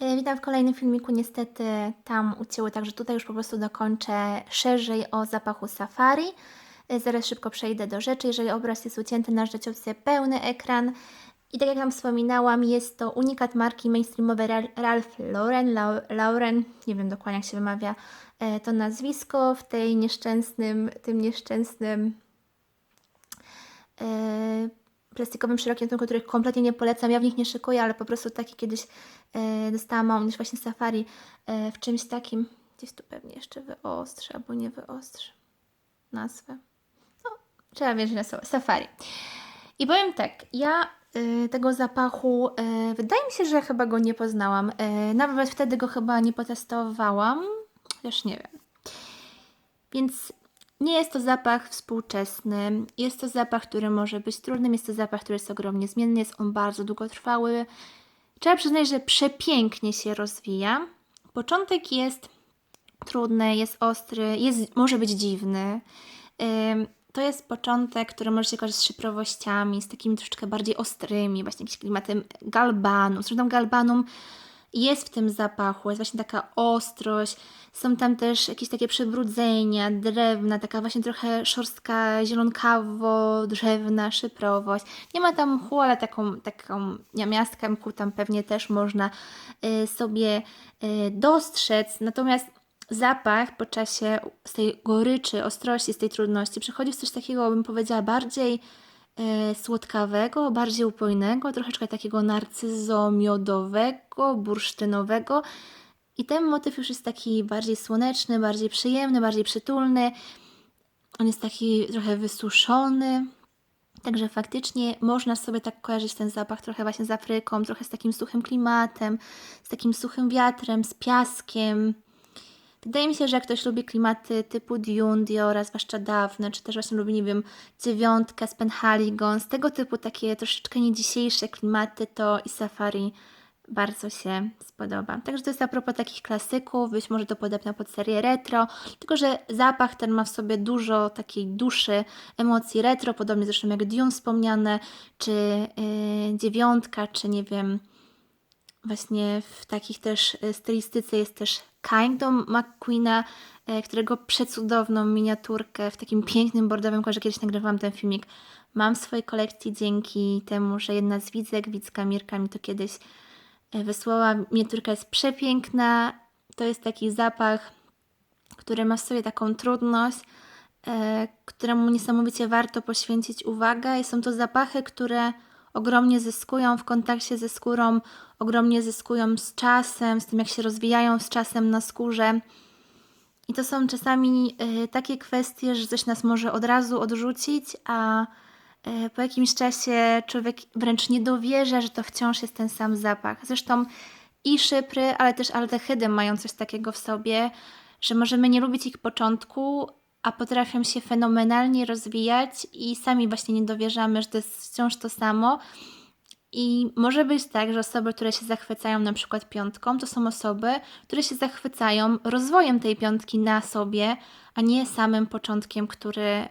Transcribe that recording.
E, Witam w kolejnym filmiku. Niestety tam ucięły, także tutaj już po prostu dokończę szerzej o zapachu safari. E, Zaraz szybko przejdę do rzeczy. Jeżeli obraz jest ucięty, należy sobie pełny ekran. I tak jak Wam wspominałam, jest to unikat marki mainstreamowej Ra- Ralph Lauren, Lau- Lauren, nie wiem dokładnie jak się wymawia e, to nazwisko, w tej nieszczęsnym, tym nieszczęsnym plastikowym szerokim tunku, których kompletnie nie polecam. Ja w nich nie szykuję, ale po prostu taki kiedyś e, dostałam małą niż właśnie safari e, w czymś takim. Gdzieś tu pewnie jeszcze wyostrzę, albo nie wyostrzę nazwę. No, trzeba wierzyć na słowo. Safari. I powiem tak, ja y, tego zapachu, y, wydaje mi się, że chyba go nie poznałam. Y, nawet wtedy go chyba nie potestowałam, chociaż nie wiem. Więc nie jest to zapach współczesny. Jest to zapach, który może być trudnym. Jest to zapach, który jest ogromnie zmienny. Jest on bardzo długotrwały. Trzeba przyznać, że przepięknie się rozwija. Początek jest trudny, jest ostry, jest, może być dziwny. To jest początek, który może się kojarzyć z szyprowościami, z takimi troszeczkę bardziej ostrymi, właśnie jakimś klimatem galbanu. Zresztą galbanum jest w tym zapachu, jest właśnie taka ostrość. Są tam też jakieś takie przybrudzenia, drewna, taka właśnie trochę szorstka, zielonkawo-drzewna szyprowość. Nie ma tam mchu, ale taką, taką miastkę mchu tam pewnie też można y, sobie y, dostrzec. Natomiast zapach po czasie z tej goryczy, ostrości, z tej trudności przechodzi w coś takiego, bym powiedziała, bardziej słodkawego, bardziej upojnego, troszeczkę takiego narcyzo-miodowego, bursztynowego. I ten motyw już jest taki bardziej słoneczny, bardziej przyjemny, bardziej przytulny. On jest taki trochę wysuszony. Także faktycznie można sobie tak kojarzyć ten zapach trochę właśnie z Afryką, trochę z takim suchym klimatem, z takim suchym wiatrem, z piaskiem. Wydaje mi się, że jak ktoś lubi klimaty typu Dune, Diora, zwłaszcza dawne, czy też właśnie lubi, nie wiem, dziewiątkę, z Penhaligon, z tego typu takie troszeczkę nie dzisiejsze klimaty, to i Safari bardzo się spodoba. Także to jest a propos takich klasyków, być może to podobne pod serię retro, tylko że zapach ten ma w sobie dużo takiej duszy, emocji retro, podobnie zresztą jak Dune wspomniane, czy yy, dziewiątka, czy nie wiem, Właśnie w takich też e, stylistyce jest też Kingdom McQueena, e, którego przecudowną miniaturkę w takim pięknym bordowym kolorze, kiedyś nagrywałam ten filmik, mam w swojej kolekcji dzięki temu, że jedna z widzek, widzka Mirka mi to kiedyś e, wysłała. Miniaturka jest przepiękna, to jest taki zapach, który ma w sobie taką trudność, któremu niesamowicie warto poświęcić uwagę i są to zapachy, które ogromnie zyskują w kontakcie ze skórą, ogromnie zyskują z czasem, z tym jak się rozwijają z czasem na skórze. I to są czasami y, takie kwestie, że coś nas może od razu odrzucić, a y, po jakimś czasie człowiek wręcz nie dowierza, że to wciąż jest ten sam zapach. Zresztą i szypry, ale też aldehydy mają coś takiego w sobie, że możemy nie lubić ich początku, a potrafią się fenomenalnie rozwijać i sami właśnie nie dowierzamy, że to jest wciąż to samo. I może być tak, że osoby, które się zachwycają na przykład piątką, to są osoby, które się zachwycają rozwojem tej piątki na sobie, a nie samym początkiem, który